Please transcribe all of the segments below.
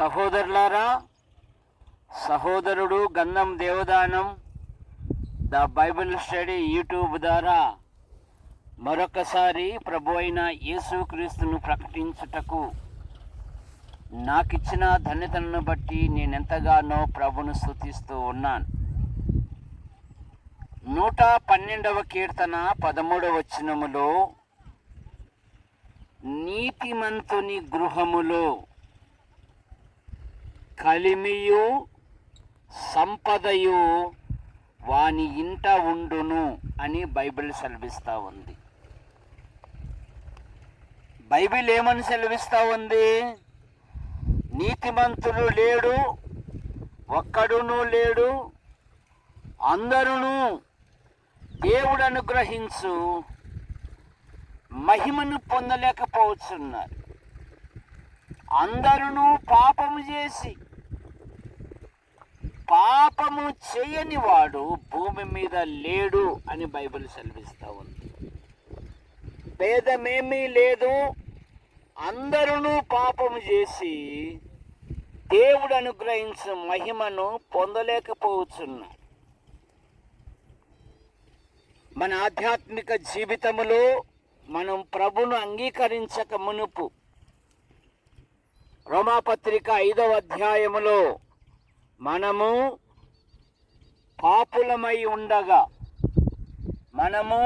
సహోదరులారా సహోదరుడు Gandham Devadanam the Bible study YouTube ద్వారా మరొకసారి ప్రభు అయిన యేసుక్రీస్తును ప్రకటించుటకు నాకిచ్చిన ధన్యతలను బట్టి నేను ఎంతగానో ప్రభును స్థుతిస్తూ ఉన్నాను. నూట పన్నెండవ కీర్తన పదమూడవ వచనములో నీతిమంతుని గృహములో కలిమియు సంపదయు వాని ఇంట ఉండును అని బైబిల్ సెలవిస్తూ ఉంది. బైబిల్ ఏమని సెలవిస్తూ ఉంది? నీతిమంతుడు లేడు ఒక్కడును లేడు అందరూ దేవుడు అనుగ్రహించు మహిమను పొందలేకపోతున్నారు అందరూ పాపము చేసి పాపము చేయని వాడు భూమి మీద లేడు అని బైబిల్ సెలవిస్తూ ఉంది. భేదమేమీ లేదు. అందరూ పాపము చేసి దేవుడు అనుగ్రహించిన మహిమను పొందలేకపోతున్నాడు మన ఆధ్యాత్మిక జీవితములో మనం ప్రభును అంగీకరించక మునుపు రోమాపత్రిక ఐదవ అధ్యాయములో మనము పాపులమై ఉండగా మనము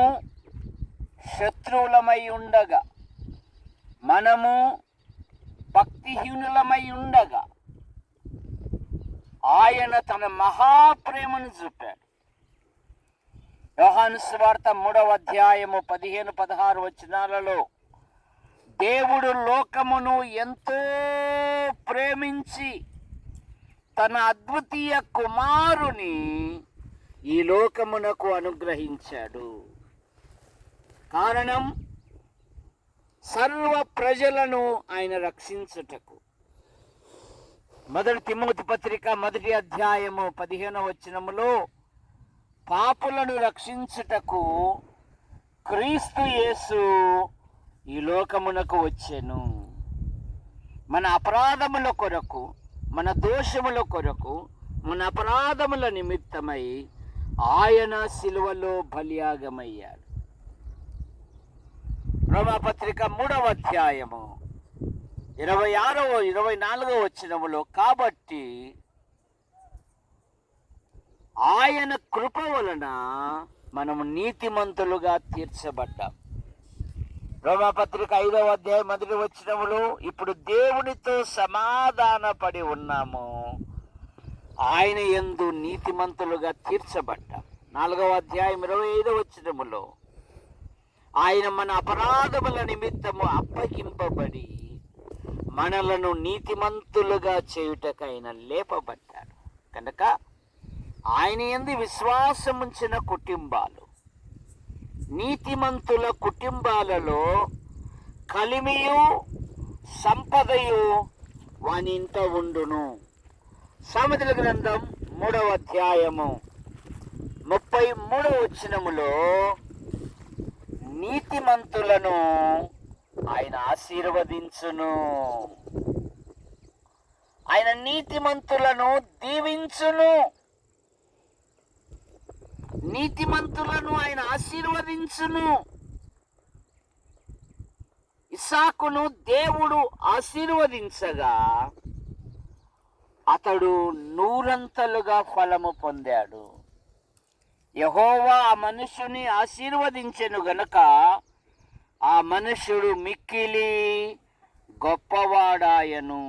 శత్రువులమై ఉండగా మనము భక్తిహీనులమై ఉండగా ఆయన తన మహాప్రేమను చూపాడు. యోహాను స్వార్త మూడవ అధ్యాయము పదిహేను పదహారు వచనాలలో దేవుడు లోకమును ఎంతో ప్రేమించి తన అద్వితీయ కుమారుని ఈ లోకమునకు అనుగ్రహించాడు. కారణం సర్వ ప్రజలను ఆయన రక్షించుటకు. మొదటి తిమ్మతి పత్రిక మొదటి అధ్యాయము పదిహేనవ వచనములో పాపులను రక్షించుటకు క్రీస్తు యేసు ఈ లోకమునకు వచ్చెను. మన అపరాధముల కొరకు మన దోషముల కొరకు మన అపరాధముల నిమిత్తమై ఆయన సిలువలో బలియాగమయ్యాడు. రోమాపత్రిక మూడవ అధ్యాయము ఇరవై ఆరవ ఇరవై నాలుగవ వచ్చినములో కాబట్టి ఆయన కృప వలన మనము నీతిమంతులుగా తీర్చబడ్డాం. రోమాపత్రిక ఐదవ అధ్యాయం మొదటి వచ్చినములు ఇప్పుడు దేవునితో సమాధాన పడి ఉన్నాము. ఆయన ఎందు నీతిమంతులుగా తీర్చబడ్డాం. నాలుగవ అధ్యాయం ఇరవై ఐదవ వచ్చినములో ఆయన మన అపరాధముల నిమిత్తము అప్పగింపబడి మనలను నీతిమంతులుగా చేయుటకైన లేపబడ్డాడు. కనుక ఆయన ఎందు విశ్వాసముంచిన కుటుంబాలు నీతిమంతుల కుటుంబాలలో కలిమియు సంపదయు వాని ఉండును. సామెతల గ్రంథం మూడవ అధ్యాయము. ముప్పై మూడవ వచనములో నీతిమంతులను ఆయన ఆశీర్వదించును. ఆయన నీతిమంతులను దీవించును. నీతిమంతులను ఆయన ఆశీర్వదించును. ఇసాకును దేవుడు ఆశీర్వదించగా అతడు నూరంతలుగా ఫలము పొందాడు. యహోవా ఆ మనుషుని ఆశీర్వదించెను గనుక ఆ మనుషుడు మిక్కిలి గొప్పవాడాయను.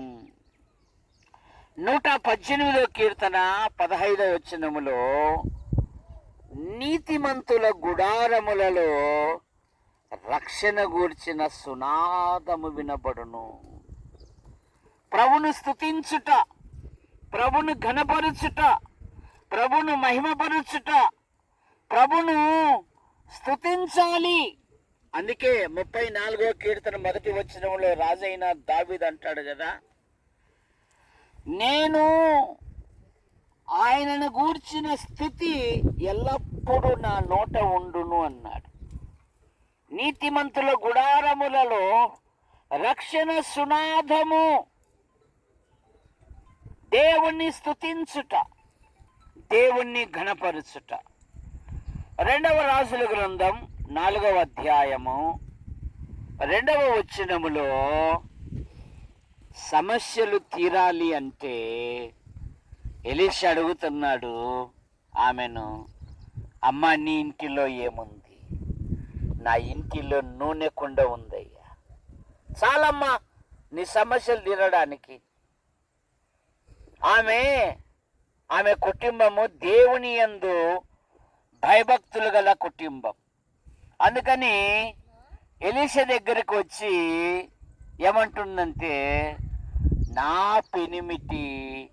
నూట పద్దెనిమిదో కీర్తన పదహైదవ వచనములో నీతిమంతుల గుడారములలో రక్షణ గూర్చిన సునాదము వినబడును. ప్రభును స్థుతించుట ప్రభును ఘనపరుచుట ప్రభును మహిమపరుచుట ప్రభును స్థుతించాలి అందుకే ముప్పై నాలుగో కీర్తన మొదటి వచ్చినంలో రాజైన దావిద్ అంటాడు కదా నేను ఆయనను గూర్చిన స్థితి ఎల్లప్పుడూ నా నోట ఉండును అన్నాడు. నీతిమంతుల గుడారములలో రక్షణ సునాదము దేవుణ్ణి స్థుతించుట దేవుణ్ణి ఘనపరుచుట. రెండవ రాజుల గ్రంథం నాలుగవ అధ్యాయము రెండవ వచనములో సమస్యలు తీరాలి అంటే ఎలిష అడుగుతున్నాడు ఆమెను అమ్మ నీ ఇంటిలో ఏముంది? నా ఇంటిలో నూనె కుండ ఉందయ్యా. చాలమ్మా నీ సమస్యలు తీరడానికి. ఆమె ఆమె కుటుంబము దేవుని యందు భయభక్తులు గల కుటుంబం. అందుకని ఎలీష దగ్గరికి వచ్చి ఏమంటుందంటే నా పెనిమిటి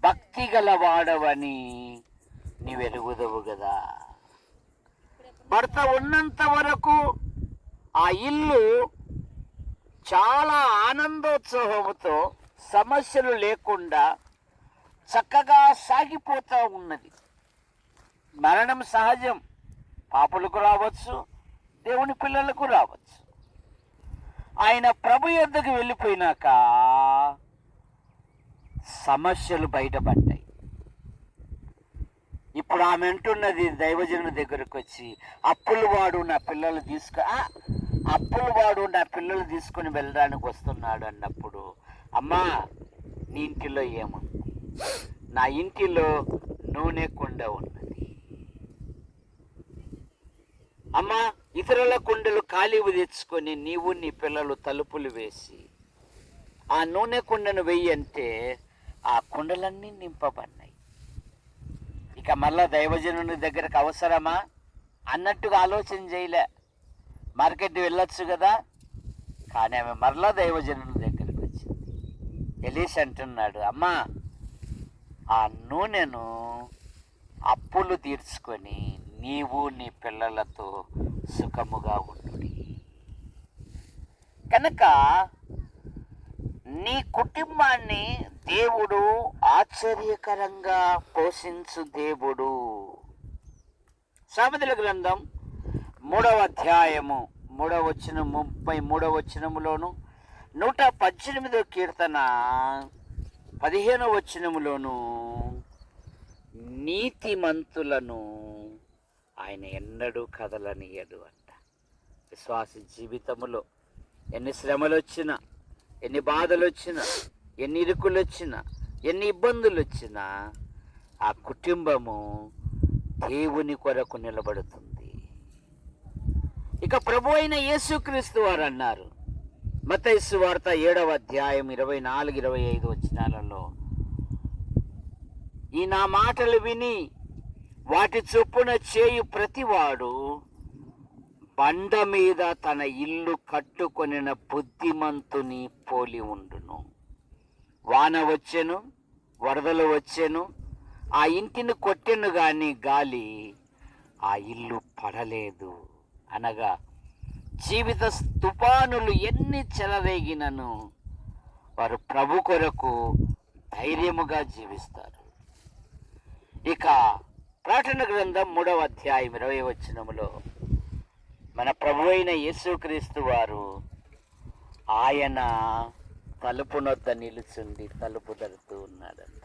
భక్తి గల వాడవని కదా భర్త ఉన్నంత వరకు ఆ ఇల్లు చాలా ఆనందోత్సవంతో సమస్యలు లేకుండా చక్కగా సాగిపోతూ ఉన్నది. మరణం సహజం. పాపులకు రావచ్చు దేవుని పిల్లలకు రావచ్చు. ఆయన ప్రభు ఎద్దకు వెళ్ళిపోయినాక సమస్యలు బయటపడ్డాయి. ఇప్పుడు ఆమె అంటున్నది దైవజనుడి దగ్గరకు వచ్చి అప్పులు వాడు నా పిల్లలు తీసుకు అప్పులు వాడు నా పిల్లలు తీసుకొని వెళ్ళడానికి వస్తున్నాడు అన్నప్పుడు అమ్మా నీ ఇంటిలో ఏముంది? నా ఇంటిలో నూనె కుండ ఉన్నది. అమ్మా ఇతరుల కుండలు ఖాళీవి తెచ్చుకొని నీవు నీ పిల్లలు తలుపులు వేసి ఆ నూనె కుండను వెయ్యి అంటే ఆ కుండలన్నీ నింపబడినాయి ఇక మళ్ళా దైవజనుని దగ్గరకు అవసరమా? అన్నట్టుగా ఆలోచన చేయలే. మార్కెట్ వెళ్ళొచ్చు కదా? కానీ ఆమె మరలా దైవజనుని దగ్గరకు వచ్చింది. ఎలీస్ అంటున్నాడు అమ్మా ఆ నూనెను అప్పులు తీర్చుకొని నీవు నీ పిల్లలతో సుఖముగా ఉండు కనుక నీ కుటుంబాన్ని దేవుడు ఆశ్చర్యకరంగా పోషించు దేవుడు. సామెతల గ్రంథం మూడవ అధ్యాయము మూడవ వచ్చిన ముప్పై మూడవ వచ్చినములోను నూట పద్దెనిమిదో కీర్తన పదిహేనవ వచ్చినములోను నీతిమంతులను ఆయన ఎన్నడూ కదలనియడు అంట. విశ్వాస జీవితములో ఎన్ని శ్రమలు వచ్చినా ఎన్ని బాధలు వచ్చినా ఎన్ని ఇరుకులు వచ్చినా ఎన్ని ఇబ్బందులు వచ్చినా ఆ కుటుంబము దేవుని కొరకు నిలబడుతుంది. ఇక ప్రభు అయిన యేసుక్రీస్తు వారు అన్నారు మతైసు వార్త ఏడవ అధ్యాయం ఇరవై నాలుగు ఇరవై ఐదు వచ్చినాలలో ఈ నా మాటలు విని వాటి చొప్పున చేయు ప్రతివాడు బండ మీద తన ఇల్లు కట్టుకొనిన బుద్ధిమంతుని పోలి ఉండును. వాన వచ్చెను వరదలు వచ్చెను ఆ ఇంటిని కొట్టెను గాని గాలి ఆ ఇల్లు పడలేదు. అనగా జీవిత తుఫానులు ఎన్ని చెలరేగినను వారు ప్రభు కొరకు ధైర్యముగా జీవిస్తారు. ఇక ప్రకటన గ్రంథం మూడవ అధ్యాయం ఇరవై వచనములో మన ప్రభు అయిన యేసుక్రీస్తు వారు ఆయన తలుపునొద్ద నిలుచుండి తలుపు తడుతూ ఉన్నాడంట.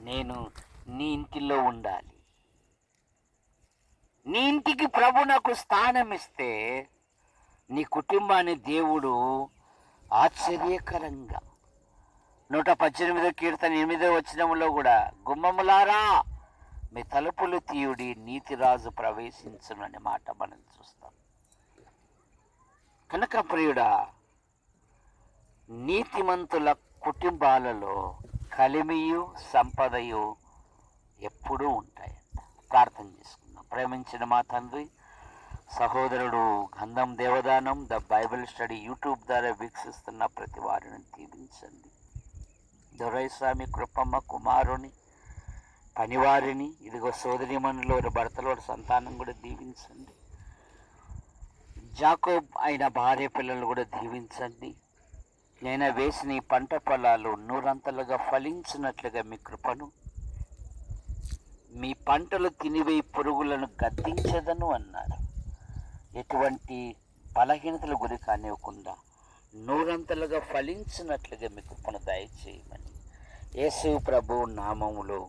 నేను నీ ఇంటిలో ఉండాలి. నీ ఇంటికి ప్రభు నాకు స్థానం ఇస్తే నీ కుటుంబాన్ని దేవుడు ఆశ్చర్యకరంగా. నూట పద్దెనిమిదో కీర్తన ఎనిమిదో వచనములో కూడా గుమ్మములారా మీ తలుపులు తీయుడి నీతిరాజు ప్రవేశించునని అనే మాట మనం చూస్తాం. కనుక ప్రియుడా నీతిమంతుల కుటుంబాలలో కలిమియు సంపదయు ఎప్పుడూ ఉంటాయంట ప్రార్థన చేసుకుందాం. ప్రేమించిన మా తండ్రి సహోదరుడు Gandham Devadanam the Bible study YouTube ద్వారా వీక్షిస్తున్న ప్రతి వారిని దీవించండి. దొరైస్వామి కృపమ్మ కుమారుని పనివారిని ఇదిగో సోదరిమణులు వారి భర్తలు సంతానం కూడా దీవించండి. జాకోబ్ అయిన భార్య పిల్లలు కూడా దీవించండి. నేను వేసిన ఈ పంట పొలాలు నూరంతలుగా ఫలించినట్లుగా మీ కృపను మీ పంటలు తినివేయి పురుగులను గద్దించదను అన్నారు. ఎటువంటి బలహీనతల గురి కానివ్వకుండా నూరంతలుగా ఫలించినట్లుగా మీ కృపను దయచేయమని. యేసు ప్రభు నామములో